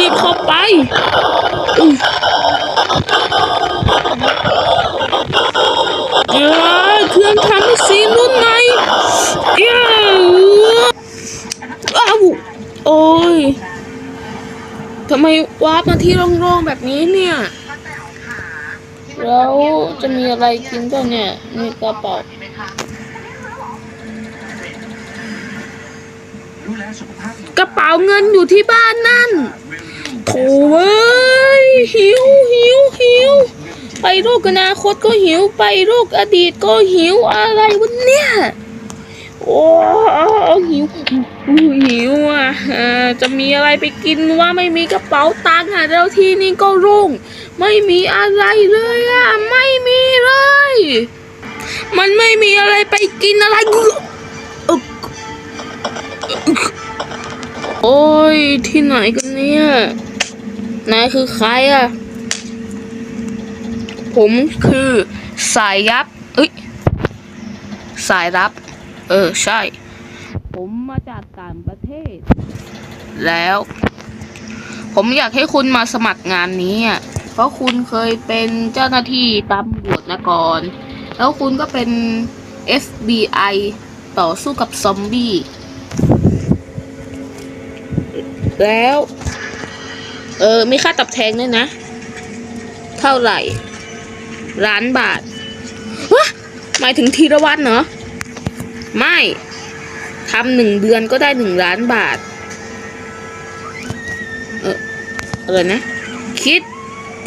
รีบเข้าไปเอ้เครื่องทำสีรุ่นไหนเอ้อ้าวโอ้ยทำไมวาร์ปมาที่โล่งๆแบบนี้เนี่ย แล้วจะมีอะไรกินบ้างเนี่ย มีกระเป๋า กระเป๋าเงินอยู่ที่บ้านนั่นโถ่เอ้ยหิวหิวหิวไปโลกอนาคตก็หิวไปโลกอดีตก็หิวอะไรวะเนี่ยโอ้หิวหิวอะเอ่อจะมีอะไรไปกินว่าไม่มีกระเป๋าตังค์อะแล้วที่นี่ก็โล่ง ไม่มีอะไรเลยอะ ไม่มีเลย มันไม่มีอะไรไปกินอะไร โอ้ย ที่ไหนกันเนี่ยนายคือใครอะผมคือสายยับเอ้ย สายรับ เออ ใช่ ผมมาจากต่างประเทศ แล้ว ผมอยากให้คุณมาสมัครงานนี้อะเพราะคุณเคยเป็นเจ้าหน้าที่ตำรวจมาก่อน แล้วคุณก็เป็น FBI ต่อสู้กับซอมบี้ แล้ว เออมีค่าตอบแทนด้วยนะ เท่าไหร่ ล้านบาทวะหมายถึงทีละวันเหรอไม่ทำหนึ่งเดือนก็ได้หนึ่งล้านบาท เออเอะไรนะ คิด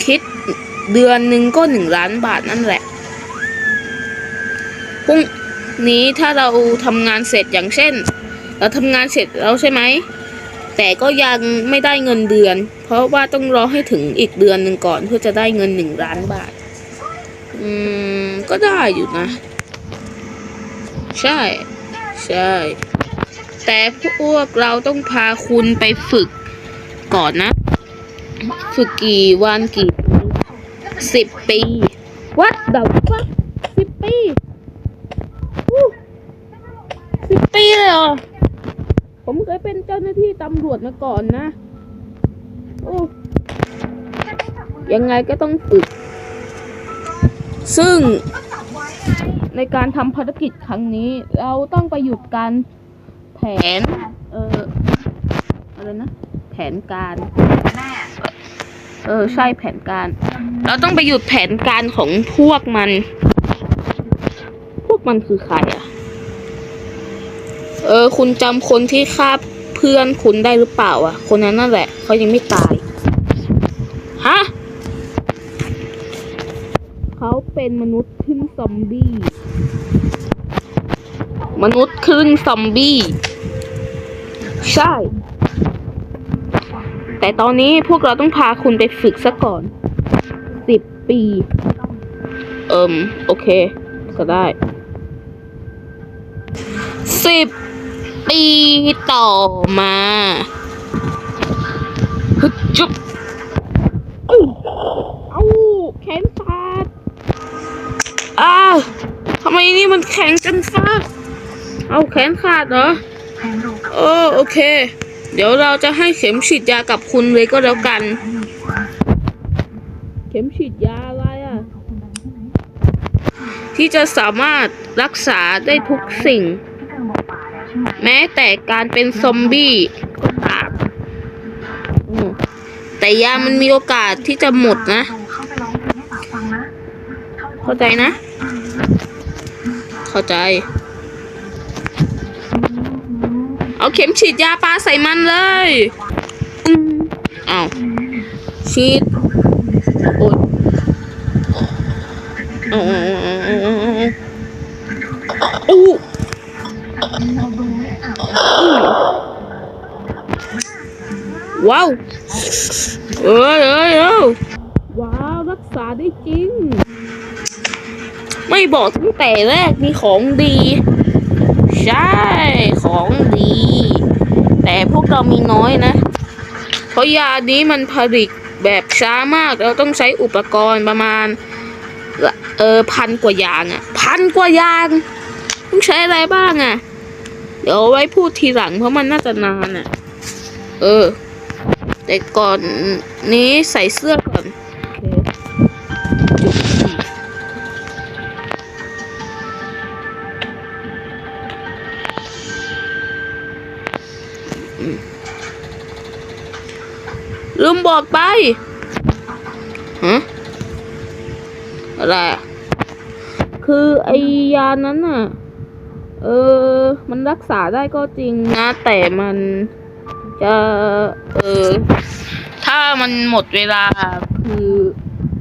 คิดเดือนหนึ่งก็หนึ่งล้านบาทนั่นแหละพรุ่งนี้ถ้าเราทำงานเสร็จอย่างเช่น เราทำงานเสร็จแล้วใช่ไหม แต่ก็ยังไม่ได้เงินเดือน เพราะว่าต้องรอให้ถึงอีกเดือนหนึ่งก่อนเพื่อจะได้เงินหนึ่งล้านบาท อืม ก็ได้อยู่นะ ใช่ ใช่ แต่พวกเราต้องพาคุณไปฝึกก่อนนะ ฝึกกี่วันกี่ปีสิบปี วัดเดาวัดสิบปีอู้สิบปีเลยเหรอ ผมเคยเป็นเจ้าหน้าที่ตำรวจมาก่อนนะโอ้ยังไงก็ต้องฝึก ซึ่งในการทำภารกิจครั้งนี้ เราต้องไปหยุดการแผน เอออะไรนะ แผนการ เออ ใช่แผนการ เราต้องไปหยุดแผนการของพวกมัน พวกมันคือใครอะ เออ คุณจำคนที่ฆ่าเพื่อนคุณได้หรือเปล่า อะ คนนั้นนั่นแหละเขายังไม่ตาย ฮะเขาเป็นมนุษย์ครึ่งซอมบี้ มนุษย์ครึ่งซอมบี้ ใช่ แต่ตอนนี้พวกเราต้องพาคุณไปฝึกซะก่อนสิบปี เอิมโอเค ก็ได้สิบ ปีต่อมาฮึดจุ๊บอู้เอ้าแขนขาดอ้าวทำไมนี่มันแข็งจังฟ้าเอาแขนขาดเหรอเออโอเค เดี๋ยวเราจะให้เข็มฉีดยากับคุณเลยก็แล้วกัน เข็มฉีดยาอะไรอะ ที่จะสามารถรักษาได้ทุกสิ่ง แม้แต่การเป็นซอมบี้ก็ตามอืมแต่ยามันมีโอกาสที่จะหมดนะ เข้าใจนะ เข้าใจ เอาเข็มฉีดยาปลาใส่มันเลยอืมอ้าวฉีดโอ๊ยเอาเอาเอาเอาเอาเอาเอาอู้ ว้าวเอ้ยเอ้ยเอ้ยว้าวรักษาได้จริง ไม่บอกตั้งแต่แรกมีของดี ใช่ของดี แต่พวกเรามีน้อยนะ เพราะยานี้มันผลิตแบบช้ามากเราต้องใช้อุปกรณ์ประมาณ เออพันกว่าอย่างอะพันกว่าอย่างต้องใช้อะไรบ้างอะเดี๋ยวเอาไว้พูดทีหลังเพราะมันน่าจะนานอะเออ แต่ก่อนนี้ใส่เสื้อก่อนจุดสี่ลืมบอกไปฮะอะไร คือไอยานั้นน่ะ เออ มันรักษาได้ก็จริงนะ แต่มัน จะเออถ้ามันหมดเวลาคือ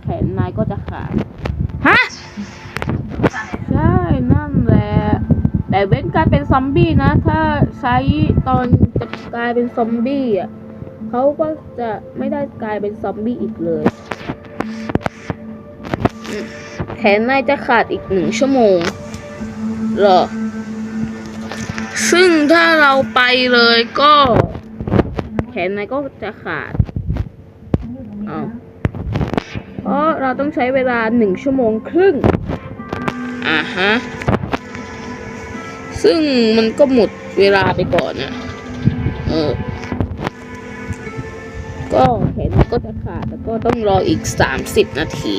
แขนนายก็จะขาดฮะใช่นั่นแหละแต่เว้นการเป็นซอมบี้นะ ถ้าใช้ตอนจะกลายเป็นซอมบี้อะเขาก็จะไม่ได้กลายเป็นซอมบี้อีกเลยอืมแขนนายจะขาดอีกหนึ่งชั่วโมงเหรอ ซึ่งถ้าเราไปเลยก็ แขนนายก็จะขาดอ้าเพราะเราต้องใช้เวลาหนึ่งชั่วโมงครึ่ง อ่าฮะ ซึ่งมันก็หมดเวลาไปก่อนอะเออ ก็แขนมันก็จะขาดแล้วก็ต้องรออีกสามสิบนาที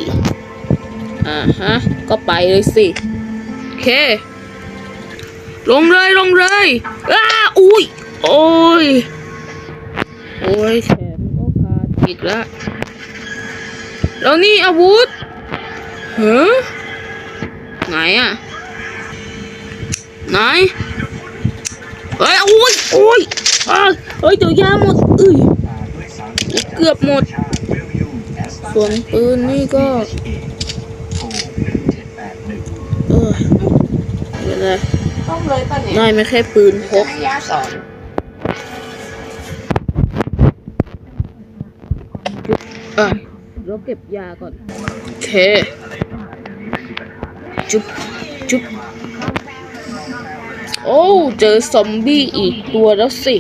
อ่าฮะ ก็ไปเลยสิ โอเค ลงเลยลงเลยอ้าอุ้ย โอ้ย โอ้ยแขนก็ขาดอีกแล้วแล้วนี่อาวุธเฮ้อไหนอะไหนเฮ้ยโอ้ยโอ้ยอ้าวเฮ้ยตัวยาหมดเอ้ยเกือบหมดส่วนปืนนี่ก็เออไม่เป็นไรต้องเลยป่ะเนี่ยได้ไม่แค่ปืนพกให้ย่าสอน อะเราเก็บยาก่อน โอเค จุ๊บ จุ๊บ โอ้ เจอซอมบี้อีกตัวแล้วสิ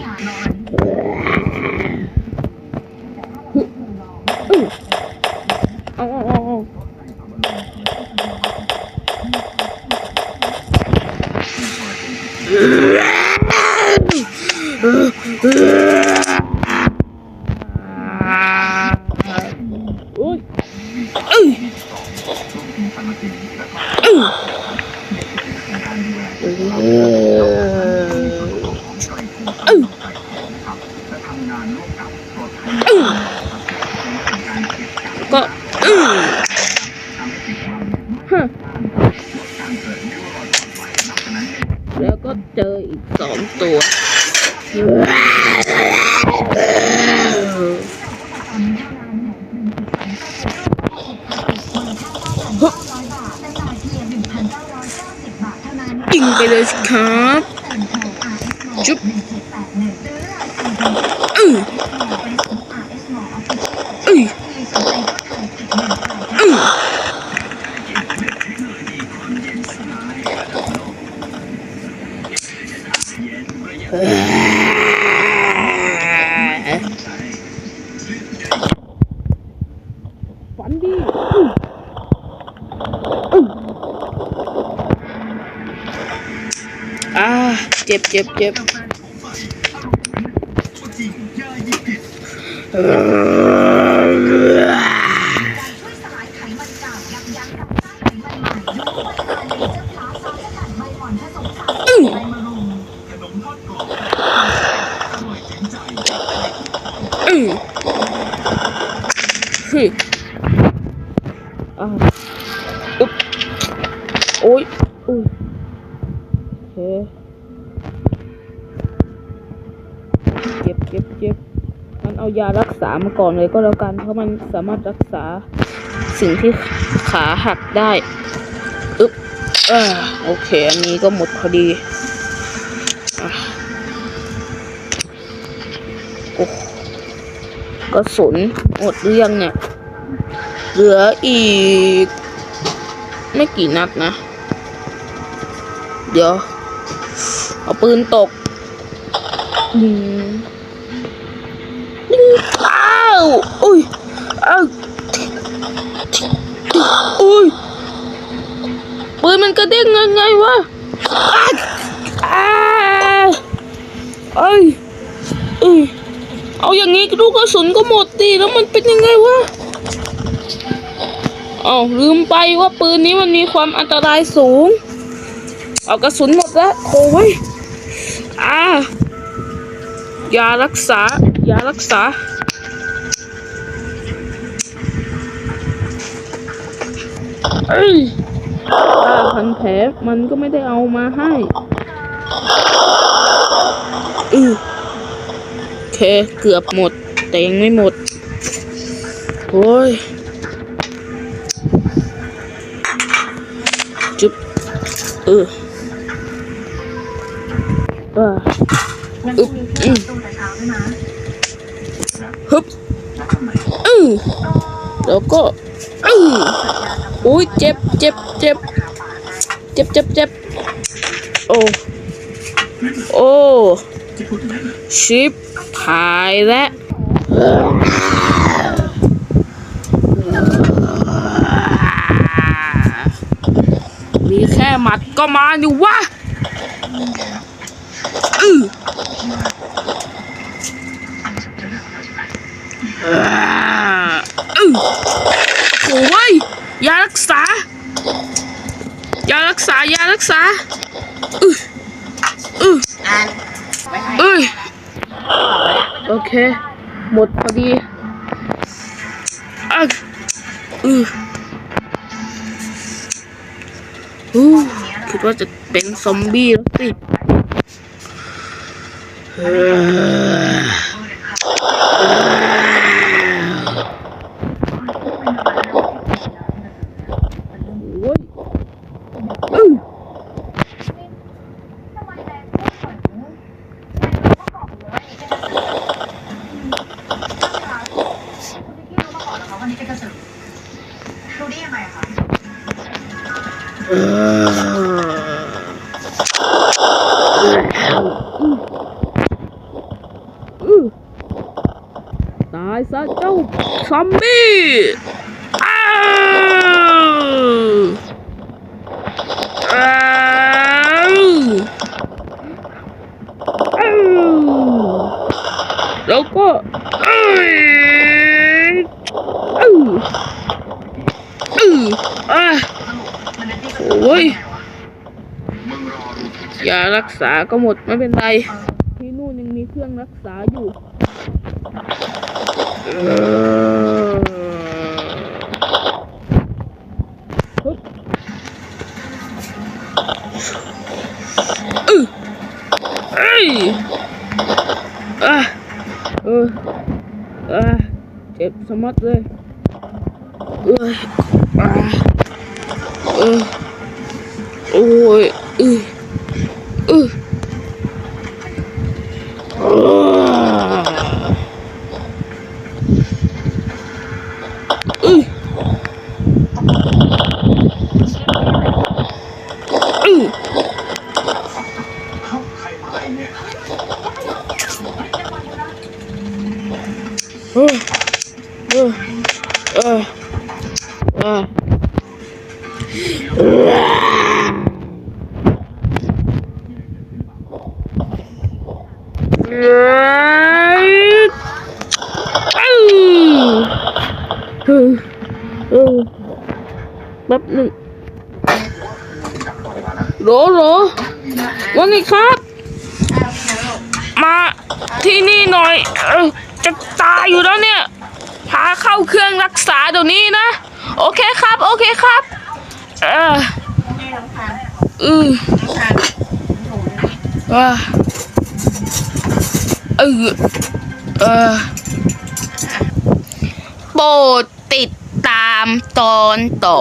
ครับ จุ๊บอืออืออือฝั เจ็บเจ็บเจ็บเอ่ออื้อายามาก่อนเลยก็แล้วกันเพราะมันสามารถรักษาสิ่งที่ขาหักได้อึ๊บอ่าโอเค อันนี้ก็หมดพอดีโอ้กระสุนหมดหรืองเนี่ย เหลืออีก ไม่กี่นัดนะ เดี๋ยว เอาปืนตก อืมาวอุ้ยอ้าวอุ้ยปืนมันกระเด้งยังไงวะอ้าอ้าเอ้ยเอ้ยเอาอย่างนี้ลูกกระสุนก็หมดดิแล้วมันเป็นยังไงวะเอาลืมไปว่าปืนนี้มันมีความอันตรายสูง เอากระสุนหมดแล้วโอ้ยอ่ายารักษายารักษา เอ้ยผ้าพันแผลมันก็ไม่ได้เอามาให้อือโอเค เกือบหมด แต่ยังไม่หมด โอ้ย จุ๊บเออเอองั้นพรุ่งนี้พี่ตื่นแต่เช้าด้วยนะฮึบอือแล้วก็อือ อุ้ยเจ็บเจ็บเจ็บเจ็บเจ็บเจ็บโอ้โอ้ชิปหายแล้วมีแค่หมัดก็มาดิวะอือออโอ้ย ยารักษายารักษายารักษาอืออือเอ้ยโอเค หมดพอดีอะอืออู้คิดว่าจะเป็นซอมบี้แล้วสิเอ่อโอ้ยอื้อ วันนี้เป็นกระสือ รู้ได้ยังไงคะเอ่ออื้อตายซะเจ้าซอมบี้อ้าวอ้าวอ้าวแล้วก็เอ้ยอ้าวอ้าว อะโอ้ยอยารักษาก็หมดไม่เป็นไร ที่นู่นยังมีเครื่องรักษาอยู่เออฮึบอื้อเอ้ยอะเอออะเจ็บสมัดเลยเอ้ย อะเออโอ้ยอือ โหลโหลว่าไงครับ มาที่นี่หน่อยจะตายอยู่แล้วเนี่ย พาเข้าเครื่องรักษาเดี๋ยวนี้นะ โอเคครับ โอเคครับ เอออือว่าเออเออโปรดติดตามตอนต่อ